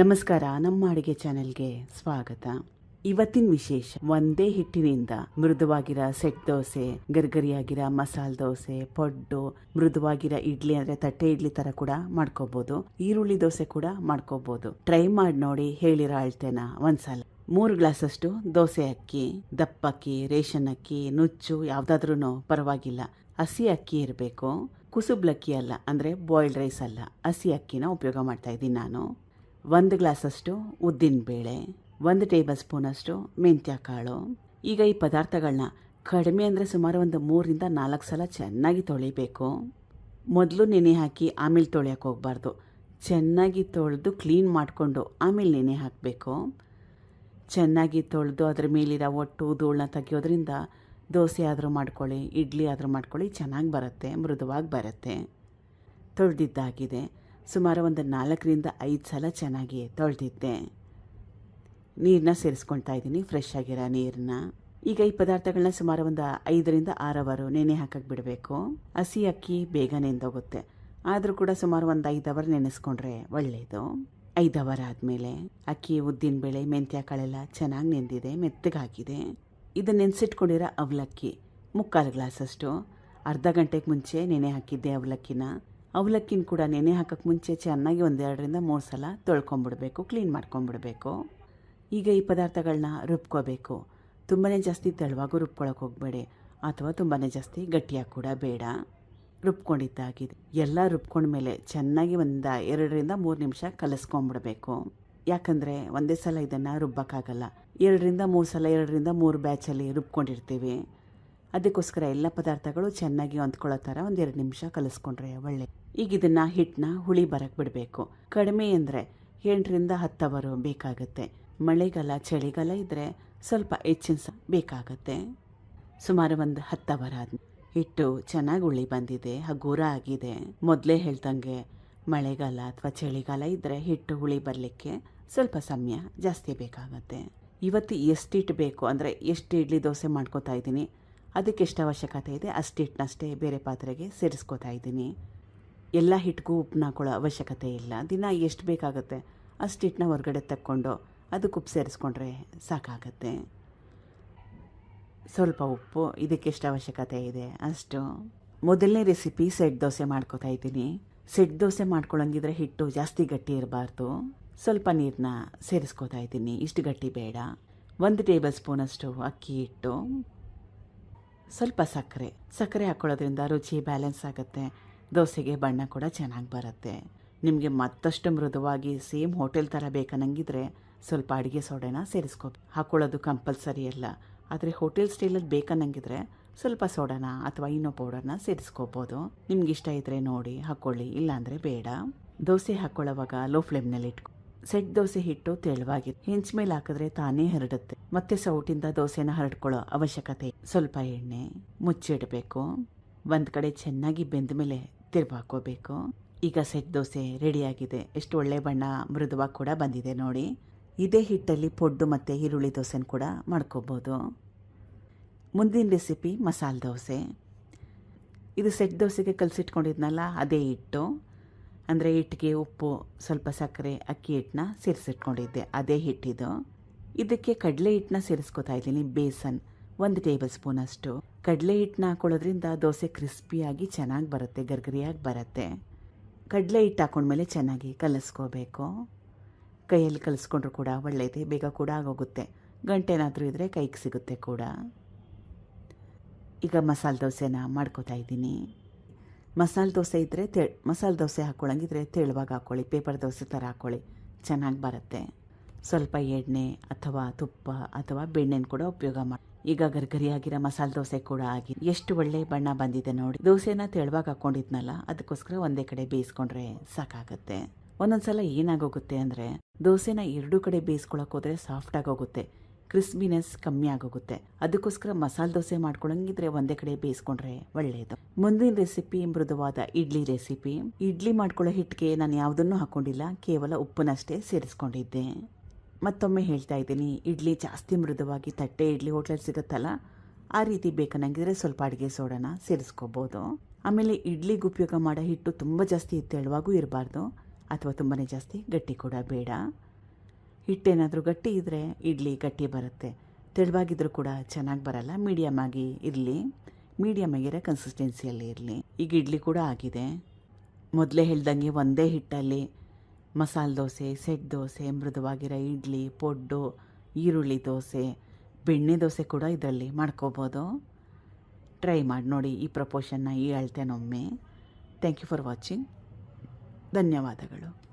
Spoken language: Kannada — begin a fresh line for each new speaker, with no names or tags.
ನಮಸ್ಕಾರ, ನಮ್ಮ ಅಡುಗೆ ಚಾನೆಲ್ಗೆ ಸ್ವಾಗತ. ಇವತ್ತಿನ ವಿಶೇಷ, ಒಂದೇ ಹಿಟ್ಟಿನಿಂದ ಮೃದುವಾಗಿರೋ ಸೆಟ್ ದೋಸೆ, ಗರ್ಗರಿಯಾಗಿರೋ ಮಸಾಲೆ ದೋಸೆ, ಪೊಡ್ಡು, ಮೃದುವಾಗಿರೋ ಇಡ್ಲಿ ಅಂದ್ರೆ ತಟ್ಟೆ ಇಡ್ಲಿ ತರ ಕೂಡ ಮಾಡ್ಕೋಬಹುದು ಈರುಳ್ಳಿ ದೋಸೆ ಕೂಡ ಮಾಡ್ಕೋಬಹುದು ಟ್ರೈ ಮಾಡಿ ನೋಡಿ, ಹೇಳಿರೋ ಅಳ್ತೇನ ಒಂದ್ಸಲ. ಮೂರು ಗ್ಲಾಸಷ್ಟು ದೋಸೆ ಅಕ್ಕಿ ದಪ್ಪಕ್ಕಿ ರೇಷನ್ ಅಕ್ಕಿ, ನುಚ್ಚು ಯಾವ್ದಾದ್ರೂ ಪರವಾಗಿಲ್ಲ. ಹಸಿ ಅಕ್ಕಿ ಇರಬೇಕು. ಕುಸುಬ್ಲಕ್ಕಿ ಅಲ್ಲ, ಅಂದರೆ ಬಾಯ್ಲ್ಡ್ ರೈಸ್ ಅಲ್ಲ. ಹಸಿ ಅಕ್ಕಿನ ಉಪಯೋಗ ಮಾಡ್ತಾ ಇದ್ದೀನಿ ನಾನು. ಒಂದು ಗ್ಲಾಸಷ್ಟು ಉದ್ದಿನಬೇಳೆ ಒಂದು ಟೇಬಲ್ ಸ್ಪೂನಷ್ಟು ಮೆಂತ್ಯ ಕಾಳು. ಈಗ ಈ ಪದಾರ್ಥಗಳನ್ನ ಕಡಿಮೆ ಅಂದರೆ ಸುಮಾರು ಒಂದು ಮೂರರಿಂದ ನಾಲ್ಕು ಸಲ ಚೆನ್ನಾಗಿ ತೊಳಿಬೇಕು. ಮೊದಲು ನೆನೆ ಹಾಕಿ ಆಮೇಲೆ ತೊಳೆಯೋಕೆ ಹೋಗಬಾರ್ದು. ಚೆನ್ನಾಗಿ ತೊಳೆದು ಕ್ಲೀನ್ ಮಾಡಿಕೊಂಡು ಆಮೇಲೆ ನೆನೆ ಹಾಕಬೇಕು. ಚೆನ್ನಾಗಿ ತೊಳೆದು ಅದ್ರ ಮೇಲಿರೋ ಒಟ್ಟು ಧೂಳನ್ನ ತೆಗಿಯೋದ್ರಿಂದ ದೋಸೆ ಆದರೂ ಮಾಡ್ಕೊಳ್ಳಿ, ಇಡ್ಲಿ ಆದರೂ ಮಾಡ್ಕೊಳ್ಳಿ ಚೆನ್ನಾಗಿ ಬರುತ್ತೆ, ಮೃದುವಾಗಿ ಬರುತ್ತೆ. ತೊಳೆದಿದ್ದಾಗಿದೆ. ಸುಮಾರು ಒಂದು ನಾಲ್ಕರಿಂದ ಐದು ಸಲ ಚೆನ್ನಾಗಿ ತೊಳೆದಿದ್ದೆ. ನೀರನ್ನ ಸೇರಿಸ್ಕೊಳ್ತಾ ಇದ್ದೀನಿ. ಫ್ರೆಶ್ ಆಗಿರೋ ನೀರನ್ನ ಈಗ ಈ ಪದಾರ್ಥಗಳನ್ನ ಸುಮಾರು ಒಂದು ಐದರಿಂದ ಆರು ಅವರು ನೆನೆ ಹಾಕಕ್ಕೆ ಬಿಡಬೇಕು ಹಸಿ ಅಕ್ಕಿ ಬೇಗ ನೆಂದೋಗುತ್ತೆ ಆದರೂ ಕೂಡ ಸುಮಾರು ಒಂದು ಐದು ಅವರ್ ನೆನೆಸ್ಕೊಂಡ್ರೆ ಒಳ್ಳೆಯದು. ಐದು ಅವರ್ ಆದಮೇಲೆ ಅಕ್ಕಿ ಉದ್ದಿನಬೇಳೆ ಮೆಂತ್ಯ, ಕಾಳೆಲ್ಲ ಚೆನ್ನಾಗಿ ನೆಂದಿದೆ ಮೆತ್ತಗಾಗಿದೆ ಇದನ್ನು ನೆನೆಸಿಟ್ಕೊಂಡಿರೋ ಅವಲಕ್ಕಿ, ಮುಕ್ಕಾಲು ಗ್ಲಾಸಷ್ಟು. ಅರ್ಧ ಗಂಟೆಗೆ ಮುಂಚೆ ನೆನೆ ಹಾಕಿದ್ದೆ ಅವಲಕ್ಕಿನ. ಅವಲಕ್ಕಿನ ಕೂಡ ನೆನೆ ಹಾಕೋಕ್ಕೆ ಮುಂಚೆ ಚೆನ್ನಾಗಿ ಒಂದೆರಡರಿಂದ ಮೂರು ಸಲ ತೊಳ್ಕೊಂಬಿಡಬೇಕು ಕ್ಲೀನ್ ಮಾಡ್ಕೊಂಬಿಡಬೇಕು. ಈಗ ಈ ಪದಾರ್ಥಗಳನ್ನ ರುಬ್ಕೋಬೇಕು. ತುಂಬಾ ಜಾಸ್ತಿ ತೆಳುವಾಗೂ ರುಬ್ಕೊಳಕ್ಕೆ ಹೋಗಬೇಡಿ, ಅಥವಾ ತುಂಬಾ ಜಾಸ್ತಿ ಗಟ್ಟಿಯಾಗಿ ಕೂಡ ಬೇಡ. ರುಬ್ಕೊಂಡಿದ್ದಾಗಿದೆ. ಎಲ್ಲ ರುಬ್ಕೊಂಡ್ಮೇಲೆ ಚೆನ್ನಾಗಿ ಒಂದು ಎರಡರಿಂದ ಮೂರು ನಿಮಿಷ ಕಲಿಸ್ಕೊಂಬಿಡ್ಬೇಕು. ಯಾಕಂದರೆ ಒಂದೇ ಸಲ ಇದನ್ನು ರುಬ್ಬಕ್ಕಾಗಲ್ಲ. ಎರಡರಿಂದ ಮೂರು ಸಲ, ಎರಡರಿಂದ ಮೂರು ಬ್ಯಾಚಲ್ಲಿ ರುಬ್ಕೊಂಡಿರ್ತೀವಿ. ಅದಕ್ಕೋಸ್ಕರ ಎಲ್ಲ ಪದಾರ್ಥಗಳು ಚೆನ್ನಾಗಿ ಹೊಂದ್ಕೊಳ್ಳೋ ಥರ ಒಂದೆರಡು ನಿಮಿಷ ಕಲಿಸ್ಕೊಂಡ್ರೆ ಒಳ್ಳೆ ಈಗ ಇದನ್ನು ಹಿಟ್ಟನ್ನ ಹುಳಿ ಬರಕ್ಕೆ ಬಿಡಬೇಕು. ಕಡಿಮೆ ಅಂದರೆ ಎಂಟರಿಂದ ಹತ್ತು ಅವರು ಬೇಕಾಗುತ್ತೆ. ಮಳೆಗಾಲ, ಚಳಿಗಾಲ ಇದ್ದರೆ ಸ್ವಲ್ಪ ಹೆಚ್ಚಿನ ಸ, ಬೇಕಾಗತ್ತೆ. ಸುಮಾರು ಒಂದು ಹತ್ತು ಅವರ್ ಆದ ಹಿಟ್ಟು ಚೆನ್ನಾಗಿ ಉಳಿ ಬಂದಿದೆ, ಹಗುರ ಆಗಿದೆ. ಮೊದಲೇ ಹೇಳ್ದಂಗೆ ಮಳೆಗಾಲ ಅಥವಾ ಚಳಿಗಾಲ ಇದ್ದರೆ ಹಿಟ್ಟು ಹುಳಿ ಬರಲಿಕ್ಕೆ ಸ್ವಲ್ಪ ಸಮಯ ಜಾಸ್ತಿ ಬೇಕಾಗತ್ತೆ. ಇವತ್ತು ಎಷ್ಟು ಹಿಟ್ಟು ಬೇಕು ಅಂದರೆ ಎಷ್ಟು ಇಡ್ಲಿ ದೋಸೆ ಮಾಡ್ಕೋತಾ ಇದ್ದೀನಿ. ಅದಕ್ಕೆ ಎಷ್ಟು ಅವಶ್ಯಕತೆ ಇದೆ ಅಷ್ಟು ಹಿಟ್ಟನ್ನಷ್ಟೇ ಬೇರೆ ಪಾತ್ರೆಗೆ ಸೇರಿಸ್ಕೋತಾ ಇದ್ದೀನಿ. ಎಲ್ಲ ಹಿಟ್ಟಿಗೂ ಉಪ್ಪನ್ನ ಹಾಕೊಳ್ಳೋ ಅವಶ್ಯಕತೆ ಇಲ್ಲ. ದಿನ ಎಷ್ಟು ಬೇಕಾಗುತ್ತೆ ಅಷ್ಟು ಹಿಟ್ಟನ್ನ ಹೊರಗಡೆ ತಕ್ಕೊಂಡು ಅದಕ್ಕೆ ಉಪ್ಪು ಸೇರಿಸ್ಕೊಂಡ್ರೆ ಸಾಕಾಗತ್ತೆ. ಸ್ವಲ್ಪ ಉಪ್ಪು, ಇದಕ್ಕೆ ಎಷ್ಟು ಅವಶ್ಯಕತೆ ಇದೆ, ಅಷ್ಟು. ಮೊದಲನೇ ರೆಸಿಪಿ ಸೆಟ್ ದೋಸೆ ಮಾಡ್ಕೋತಾ ಇದ್ದೀನಿ. ಸೆಟ್ ದೋಸೆ ಮಾಡ್ಕೊಳ್ಳಂಗಿದ್ರೆ ಹಿಟ್ಟು ಜಾಸ್ತಿ ಗಟ್ಟಿ ಇರಬಾರ್ದು. ಸ್ವಲ್ಪ ನೀರನ್ನ ಸೇರಿಸ್ಕೋತಾ ಇದ್ದೀನಿ. ಇಷ್ಟು ಗಟ್ಟಿ ಬೇಡ. ಒಂದು ಟೇಬಲ್ ಸ್ಪೂನಷ್ಟು ಅಕ್ಕಿ ಹಿಟ್ಟು. ಸ್ವಲ್ಪ ಸಕ್ಕರೆ. ಸಕ್ಕರೆ ಹಾಕ್ಕೊಳ್ಳೋದ್ರಿಂದ ರುಚಿ ಬ್ಯಾಲೆನ್ಸ್ ಆಗುತ್ತೆ. ದೋಸೆಗೆ ಬಣ್ಣ ಕೂಡ ಚೆನ್ನಾಗಿ ಬರುತ್ತೆ. ನಿಮಗೆ ಮತ್ತಷ್ಟು ಮೃದುವಾಗಿ ಸೇಮ್ ಹೋಟೆಲ್ ಥರ ಬೇಕನ್ನಂಗಿದ್ರೆ ಸ್ವಲ್ಪ ಅಡುಗೆ ಸೋಡೆನ ಸೇರಿಸ್ಕೊ. ಹಾಕ್ಕೊಳ್ಳೋದು ಕಂಪಲ್ಸರಿ ಅಲ್ಲ. ಆದರೆ ಹೋಟೆಲ್ ಸ್ಟೈಲಲ್ಲಿ ಬೇಕನ್ನಂಗಿದ್ರೆ ಸ್ವಲ್ಪ ಸೋಡನ ಅಥವಾ ಇನ್ನೋ ಪೌಡರ್ನ ಸೇರಿಸ್ಕೋಬೋದು. ನಿಮ್ಗೆ ಇಷ್ಟ ಇದ್ದರೆ ನೋಡಿ ಹಾಕ್ಕೊಳ್ಳಿ ಇಲ್ಲಾಂದರೆ ಬೇಡ. ದೋಸೆ ಹಾಕ್ಕೊಳ್ಳೋವಾಗ ಲೋ ಫ್ಲೇಮ್ನಲ್ಲಿ ಇಟ್ಕೊ ಸೆಟ್ ದೋಸೆ ಹಿಟ್ಟು ತೆಳುವಾಗಿ. ಹೆಂಚ್ ಮೇಲೆ ಹಾಕಿದ್ರೆ ತಾನೇ ಹರಡುತ್ತೆ. ಮತ್ತೆ ಸೌಟಿಂದ ದೋಸೆನ ಹರಡ್ಕೊಳ್ಳೋ ಅವಶ್ಯಕತೆ ಸ್ವಲ್ಪ ಎಣ್ಣೆ ಮುಚ್ಚಿಡಬೇಕು ಒಂದು ಕಡೆ ಚೆನ್ನಾಗಿ ಬೆಂದ ಮೇಲೆ ತಿರ್ಬಾಕೋಬೇಕು ಈಗ ಸೆಟ್ ದೋಸೆ ರೆಡಿಯಾಗಿದೆ ಎಷ್ಟು ಒಳ್ಳೆ ಬಣ್ಣ ಮೃದುವಾಗಿ ಕೂಡ ಬಂದಿದೆ ನೋಡಿ. ಇದೇ ಹಿಟ್ಟಲ್ಲಿ ಪೊಡ್ಡು ಮತ್ತು ಈರುಳ್ಳಿ ದೋಸೆನ ಕೂಡ ಮಾಡ್ಕೋಬೋದು. ಮುಂದಿನ ರೆಸಿಪಿ ಮಸಾಲೆ ದೋಸೆ. ಇದು ಸೆಟ್ ದೋಸೆಗೆ ಕಲಸಿಟ್ಕೊಂಡಿದ್ನಲ್ಲ, ಅದೇ ಹಿಟ್ಟು. ಅಂದರೆ ಹಿಟ್ಟಿಗೆ ಉಪ್ಪು, ಸ್ವಲ್ಪ ಸಕ್ಕರೆ, ಅಕ್ಕಿ ಹಿಟ್ಟನ್ನ ಸೇರಿಸಿಟ್ಕೊಂಡಿದ್ದೆ. ಅದೇ ಹಿಟ್ಟಿದು. ಇದಕ್ಕೆ ಕಡಲೆ ಹಿಟ್ಟನ್ನ ಸೇರಿಸ್ಕೊತಾ ಇದ್ದೀನಿ, ಬೇಸನ್. ಒಂದು ಟೇಬಲ್ ಸ್ಪೂನ್ ಅಷ್ಟು. ಕಡಲೆ ಹಿಟ್ಟನ್ನ ಹಾಕೊಳ್ಳೋದ್ರಿಂದ ದೋಸೆ ಕ್ರಿಸ್ಪಿಯಾಗಿ ಚೆನ್ನಾಗಿ ಬರುತ್ತೆ, ಗರ್ಗರಿಯಾಗಿ ಬರುತ್ತೆ. ಕಡಲೆ ಹಿಟ್ಟು ಹಾಕೊಂಡ್ಮೇಲೆ ಚೆನ್ನಾಗಿ ಕಲಿಸ್ಕೋಬೇಕು. ಕೈಯಲ್ಲಿ ಕಲಿಸ್ಕೊಂಡ್ರು ಕೂಡ ಒಳ್ಳೆಯದೆ ಬೇಗ ಕೂಡ ಆಗೋಗುತ್ತೆ. ಗಂಟೆನಾದರೂ ಇದ್ದರೆ ಕೈಗೆ ಸಿಗುತ್ತೆ ಕೂಡ. ಈಗ ಮಸಾಲೆ ದೋಸೆನ ಮಾಡ್ಕೋತಾ ಇದ್ದೀನಿ. ಮಸಾಲೆ ದೋಸೆ ಇದ್ದರೆ ತೆ ಮಸಾಲೆ ದೋಸೆ ಹಾಕ್ಕೊಳ್ಳಂಗಿದ್ರೆ ತೆಳುವಾಗಿ ಹಾಕ್ಕೊಳ್ಳಿ ಪೇಪರ್ ದೋಸೆ ಥರ ಹಾಕ್ಕೊಳ್ಳಿ ಚೆನ್ನಾಗಿ ಬರುತ್ತೆ. ಸ್ವಲ್ಪ ಎಣ್ಣೆ ಅಥವಾ ತುಪ್ಪ ಅಥವಾ ಬೆಣ್ಣೆನ ಕೂಡ ಉಪಯೋಗ ಮಾಡಿ ಈಗ ಗರ್ಗರಿಯಾಗಿರೋ ಮಸಾಲೆ ದೋಸೆ ಕೂಡ ಆಗಿ ಎಷ್ಟು ಒಳ್ಳೆ ಬಣ್ಣ ಬಂದಿದೆ ನೋಡಿ. ದೋಸೆನ ತೆಳುವಾಗಿ ಹಾಕೊಂಡಿದ್ನಲ್ಲ, ಅದಕ್ಕೋಸ್ಕರ ಒಂದೇ ಕಡೆ ಬೇಯಿಸ್ಕೊಂಡ್ರೆ ಸಾಕಾಗುತ್ತೆ. ಒಂದೊಂದ್ಸಲ ಏನಾಗೋಗುತ್ತೆ ಅಂದರೆ, ದೋಸೆನ ಎರಡೂ ಕಡೆ ಬೇಯಿಸ್ಕೊಳಕ್ಕೆ ಹೋದ್ರೆ ಸಾಫ್ಟ್ ಆಗೋಗುತ್ತೆ, ಕ್ರಿಸ್ಪಿನೆಸ್ ಕಮ್ಮಿ ಆಗೋಗುತ್ತೆ. ಅದಕ್ಕೋಸ್ಕರ ಮಸಾಲೆ ದೋಸೆ ಮಾಡ್ಕೊಳಂಗಿದ್ರೆ ಒಂದೇ ಕಡೆ ಬೇಯಿಸ್ಕೊಂಡ್ರೆ ಒಳ್ಳೆಯದು ಮುಂದಿನ ರೆಸಿಪಿ, ಮೃದುವಾದ ಇಡ್ಲಿ ರೆಸಿಪಿ. ಇಡ್ಲಿ ಮಾಡ್ಕೊಳ್ಳೋ ಹಿಟ್ಟಿಗೆ ನಾನು ಯಾವುದನ್ನು ಹಾಕೊಂಡಿಲ್ಲ, ಕೇವಲ ಉಪ್ಪನ್ನಷ್ಟೇ ಸೇರಿಸ್ಕೊಂಡಿದ್ದೆ. ಮತ್ತೊಮ್ಮೆ ಹೇಳ್ತಾ ಇದ್ದೀನಿ, ಇಡ್ಲಿ ಜಾಸ್ತಿ ಮೃದುವಾಗಿ ತಟ್ಟೆ ಇಡ್ಲಿ ಹೋಟ್ಲಲ್ಲಿ ಸಿಗುತ್ತಲ್ಲ, ಆ ರೀತಿ ಬೇಕನ್ನಂಗಿದ್ರೆ ಸ್ವಲ್ಪ ಅಡುಗೆ ಸೋಡನ ಸೇರಿಸ್ಕೋಬೋದು. ಆಮೇಲೆ ಇಡ್ಲಿಗೆ ಉಪಯೋಗ ಮಾಡೋ ಹಿಟ್ಟು ತುಂಬ ಜಾಸ್ತಿ ತೆಳುವಾಗೂ ಇರಬಾರ್ದು, ಅಥವಾ ತುಂಬಾ ಜಾಸ್ತಿ ಗಟ್ಟಿ ಕೂಡ ಬೇಡ. ಹಿಟ್ಟೇನಾದರೂ ಗಟ್ಟಿ ಇದ್ದರೆ ಇಡ್ಲಿ ಗಟ್ಟಿ ಬರುತ್ತೆ. ತೆಳುವಾಗಿದ್ದರೂ ಕೂಡ ಚೆನ್ನಾಗಿ ಬರಲ್ಲ ಮೀಡಿಯಮ್ ಆಗಿ ಇರಲಿ. ಮೀಡಿಯಮ್ ಆಗಿರೋ ಕನ್ಸಿಸ್ಟೆನ್ಸಿಯಲ್ಲಿ ಇರಲಿ. ಈಗ ಇಡ್ಲಿ ಕೂಡ ಆಗಿದೆ. ಮೊದಲೇ ಹೇಳ್ದಂಗೆ ಒಂದೇ ಹಿಟ್ಟಲ್ಲಿ ಮಸಾಲೆ ದೋಸೆ ಸೆಟ್ ದೋಸೆ ಮೃದುವಾಗಿರೋ ಇಡ್ಲಿ, ಪೊಡ್ಡು, ಈರುಳ್ಳಿ ದೋಸೆ, ಬೆಣ್ಣೆ ದೋಸೆ ಕೂಡ ಇದರಲ್ಲಿ ಮಾಡ್ಕೋಬೋದು. ಟ್ರೈ ಮಾಡಿ ನೋಡಿ ಈ ಪ್ರಪೋಷನ್ನ ಈ ಅಳ್ತೇನೊಮ್ಮೆ ಥ್ಯಾಂಕ್ ಯು ಫಾರ್ ವಾಚಿಂಗ್ ಧನ್ಯವಾದಗಳು.